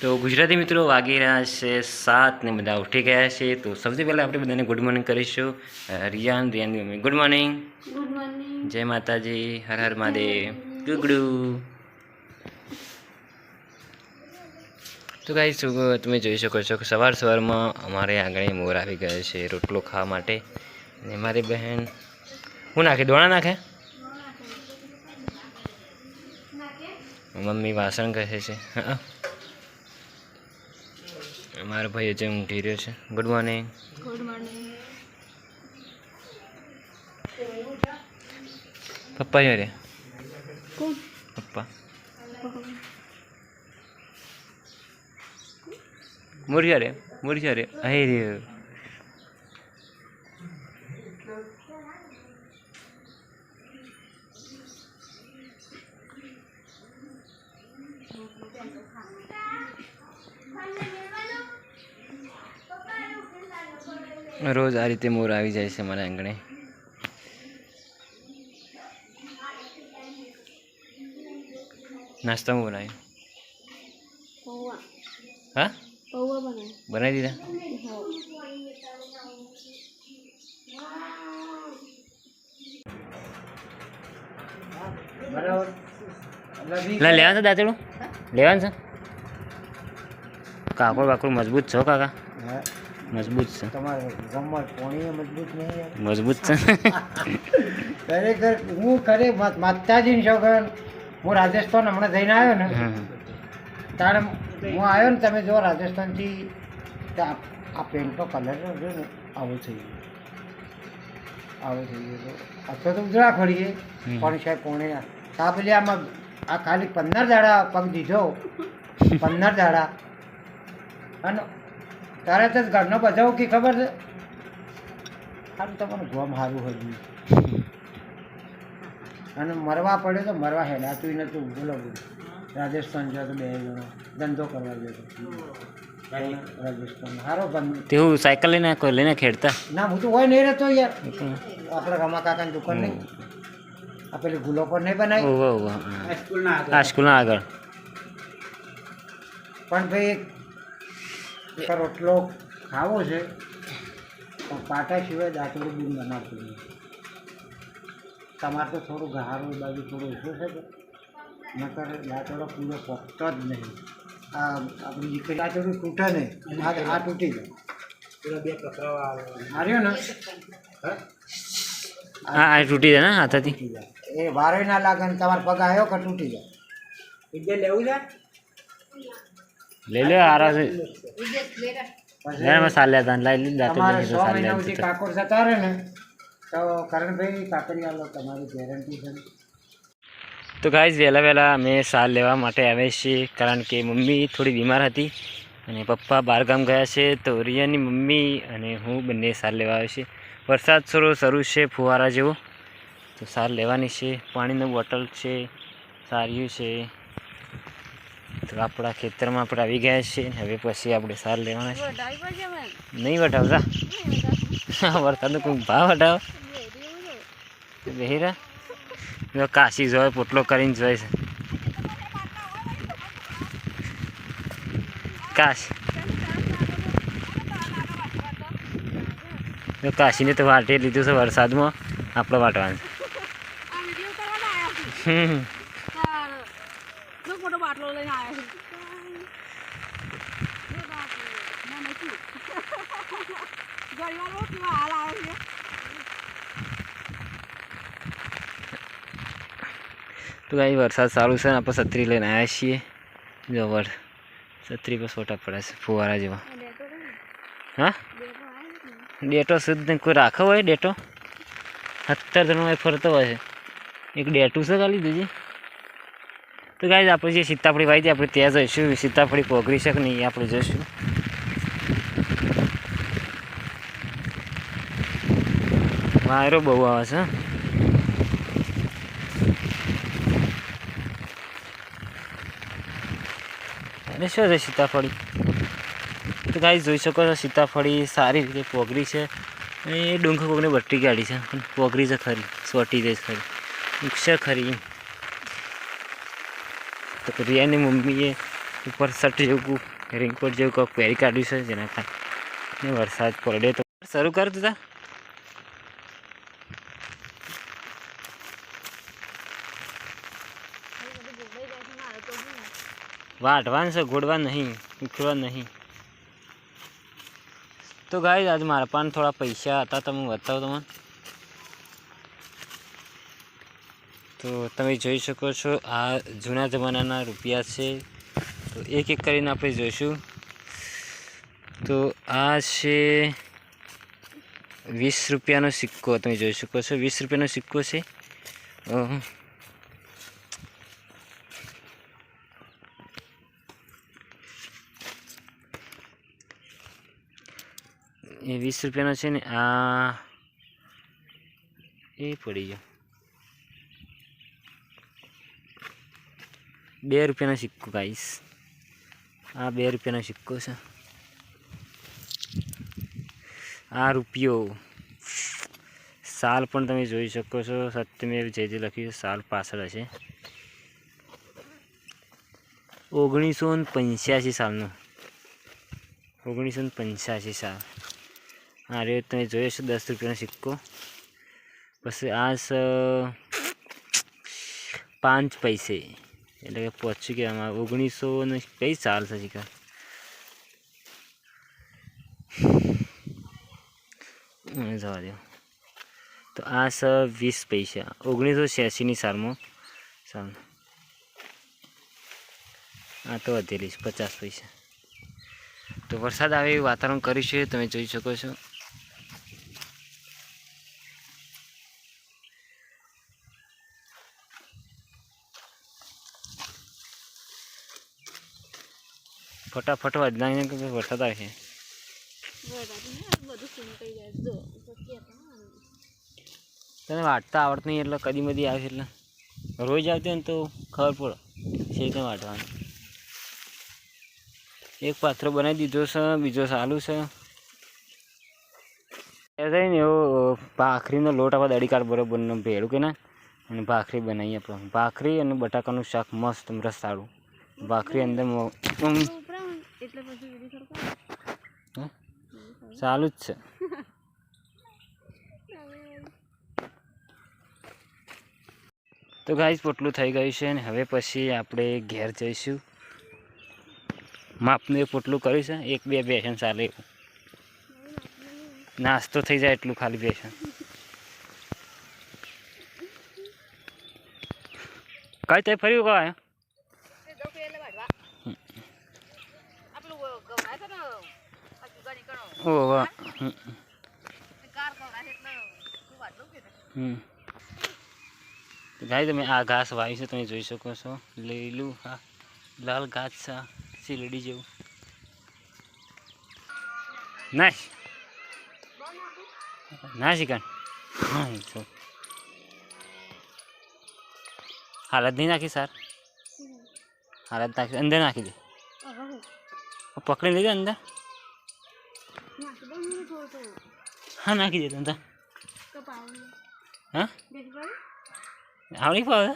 તો ગુજરાતી મિત્રો વાગી રહ્યા છે સાત ને બધા ઉઠી ગયા છે. તો સૌથી પહેલાં આપણે બધાને ગુડ મોર્નિંગ કરીશું. Riyan રિયાનની mummy. Good morning good morning જય માતાજી. હર હર મહાદેવ. ગુગડુ તો કાંઈ શું તમે જોઈ શકો છો કે સવાર સવારમાં અમારે આગળ મોર આવી ગયો છે રોટલો ખાવા માટે. અને મારી બહેન હું નાખે? દોણા નાખે? મમ્મી વાસણ કહે છે. હા. મારો ભાઈ હજુ ઊંઘી રહ્યો છે. ગુડ મોર્નિંગ ગુડ મોર્નિંગ પપ્પા જો રે કોણ? પપ્પા. મુરિયા રે મુરિયા રે. અહીં રે. રોજ આ રીતે મોર આવી જાય છે મારા આંગણે. નાસ્તામાં બનાવ્યું? પૌવા. હા? બનાવી દીધા? લા લેવાનું છે દાંતેડું? લેવાનું છે? કાકડ બાકડ મજબૂત છો કાકા. મજબૂત છે. તમારે ગમત કોણીએ મજબૂત નહીં મજબૂત છે. ખરેખર હું ખરે માતાજી છોકરા હું રાજસ્થાન હમણાં જઈને આવ્યો ને. તારે હું આવ્યો ને તમે જો રાજસ્થાનથી આ પેન્ટનો કલર જો ને. આવો થઈ ગયો. આવો થઈ ગયો અથવા તો ઉજળા ખડીએ પણ સાહેબ કોણે તા પેલી આમાં આ ખાલી પંદર દાડા પગ દીધો. પંદર દાડા. અને તરત જ ઘરનો બજાવ કે ખબર છે? સારું તમારું ગોમ સારું હજુ અને મરવા પડે તો મરવા હેડાતું નતું બોલો રાજસ્થાન જતો બે જણો. ધંધો કરવા જતો રાજસ્થાન સારો બંધ તેવું સાયકલ લઈને કોઈ લઈને ખેડતા? ના હું તો હોય નહીં રહેતો યાર. આપણે રમા કાકાની દુકાન નહીં. આ પેલી ગુલો પર નહીં બનાવી સ્કૂલના આગળ. પણ ભાઈ એક રોટલો ખાવો છે પણ પાટા સિવાય દાંતડું બી બનાવતું નહીં તમારે તો થોડું ગહારું બાજુ થોડું ઓછું છે કે? નકર દાંતડો પૂરો પકતો જ નહીં. આ આપણી દીકરી દાંતડું તૂટે નહીં આ આ તૂટી જાય. હાર્યો ને? હા? આ તૂટી જાય ને હાથેથી. એ વારે ના લાગે ને તમારો પગ આવ્યો કે તૂટી જાય? લેવું છે? લઈ લે આરા से પછી લેવામાં સાલ્યા હતા લઈ લીધા તો मसाले दान હતા. કાકોર જતા રહે ને તો કરણભાઈ કાકરિયા લો તમારી ગેરંટી છે તો ગાઈઝ વહેલા વહેલા અમે સાલ લેવા માટે આવ્યા છીએ કારણ કે મમ્મી થોડી બીમાર હતી અને પપ્પા બહારગામ ગયા છે તો રિયાની મમ્મી અને હું બંને સાર લેવા આવ્યા છીએ. વરસાદ થોડો શરૂ છે ફુવારા જેવો. તો સાર લેવાની છે પાણીની બોટલ છે સારિયું છે તો આપણા ખેતરમાં આપણે આવી ગયા છીએ. હવે પછી આપણે સાર લેવાના છે નહીં વટાવતા વરસાદનો કોઈ ભાવ વટાવો બહેરા જો કાશી જોય પોટલો કરીને જોય છે. કાશ. જો કાશીને તો વાટે લીધું છે વરસાદમાં. આપણે વાટવાનું. હમ. છે મોટો બાટલો લઈને આવ્યા છે. ના નથી ગળીવાળો કેવા હાલ આવે છે. તો કાંઈ વરસાદ સારું છે ને આપણે છત્રી લઈને આવ્યા છીએ. જો છત્રી પર છોટા પડે છે ફુવારા જેવા. હા? ડેટો શુદ્ધ કોઈ રાખો હોય ડેટો? સત્તર જણો ફરતો હોય છે. એક ડેટું છે ખાલી દીધી તો ગાય આપણે જે સીતાફળી વાવી આપણે ત્યાં જઈશું. સીતાફળી પોગરી શકે નહીં એ આપણે જઈશું. વાયરો બહુ આવે છે અને શું છે સીતાફળી? તો ગાય જોઈ શકો છો, સીતાફળી સારી રીતે પોગરી છે. એ ડુંખ કોકને બટ્ટી કાઢી છે. પણ પોગરી છે ખરી, સોટી છે ખરી. ઉગશે ખરી તો રિયાની મમ્મીએ ઉપર શર્ટ જેવું રેનકોટ જેવું કંઈક પહેરી કાઢ્યું છે જેના કારણે. વરસાદ પડે તો શરૂ કર તું વાઢવાનું છે ગોળવા નહીં, ઉખડવા નહીં. તો ગાય આજે મારા પાસે થોડા પૈસા હતા તમે બતાવો તમને. તો તમે જોઈ શકો છો, આ જૂના જમાનાના રૂપિયા છે. તો એક એક કરીને આપણે જોઈશું. તો આ છે વીસ રૂપિયાનો સિક્કો, તમે જોઈ શકો છો. વીસ રૂપિયાનો સિક્કો છે. એ વીસ રૂપિયાનો છે ને, આ એ પડી ગયો. બે રૂપિયાનો સિક્કો ગાઈસ આ બે રૂપિયાનો સિક્કો છે. આ રૂપિયો. સાલ પણ તમે જોઈ શકો છો. સત્યમેવ જે લખ્યું સાલ પાછળ હશે. ઓગણીસો ને પંચ્યાસી સાલનો. ઓગણીસો ને પંચ્યાસી સાલ. આ રહ્યો તમે જોયો છો, દસ રૂપિયાનો સિક્કો. પછી આ પાંચ પૈસે. એટલે કે પહોંચી ગયા આમાં ઓગણીસો ને કઈ સાલ છે મને જવા દો તો આ છે વીસ પૈસા. ઓગણીસો છ્યાસીની સાલમાં. સાલ. આ તો વધેલી છે, પચાસ પૈસા. તો વરસાદ આવે એવું વાતાવરણ કર્યું છે, તમે જોઈ શકો છો. ફટાફટ વધનાને કે વરસાદ આવે છે બધું સુન કહી જાય જો પછી આપણે તને વાટતા આવડતું નહીં એટલે કદી બધી આવે એટલે. રોજ આવતી હોય ને તો ખબર પડે છે તે વાટવાનું? એક પાથરો બનાવી દીધો છે, બીજો ચાલુ છે. એ થાય ને એવો ભાખરીનો લોટ આપણે દડી કાઢ બરોબરનો ભેળું કે ના? અને ભાખરી બનાવીએ આપણે. ભાખરી અને બટાકાનું શાક મસ્ત રસાળું ભાખરી અંદર એટલે પછી વિધિ સરકાર? ચાલુ જ છે. તો ગાઈસ, પોટલું થઈ ગયું છે ને હવે પછી આપણે ઘેર જઈશું. માપનું એ પોટલું કર્યું છે, એક બે બેસન ચાલે એવું. નાસ્તો થઈ જાય એટલું ખાલી બેસન. કઈ તે ફર્યું કહે આપણું ગવરાય છે ને આ જુગા નીકળો ઓ વાહ હમ, કાર ગવરાય એટલે તું વાટલું કે હમ ગાય તમે આ ઘાસ વાવ્યું છે તમે જોઈ શકો છો લીલું હા લાલ ઘાસ છે શીલડી જેવું ના ના શીખણ હાલત નહીં નાખી સર હાલત નાખી અંદર નાખી દે પકડી લીધે અંદર નાખી દઉં ને થોડું થોડું હા નાખી દે તો. પાવું હા? આવડી પાવે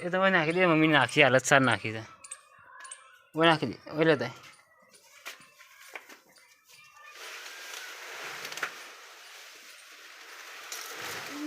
એ તમે નાખી દે મમ્મી નાખી હાલત સાર નાખી દે નાખી દે ઓય લેતા આય.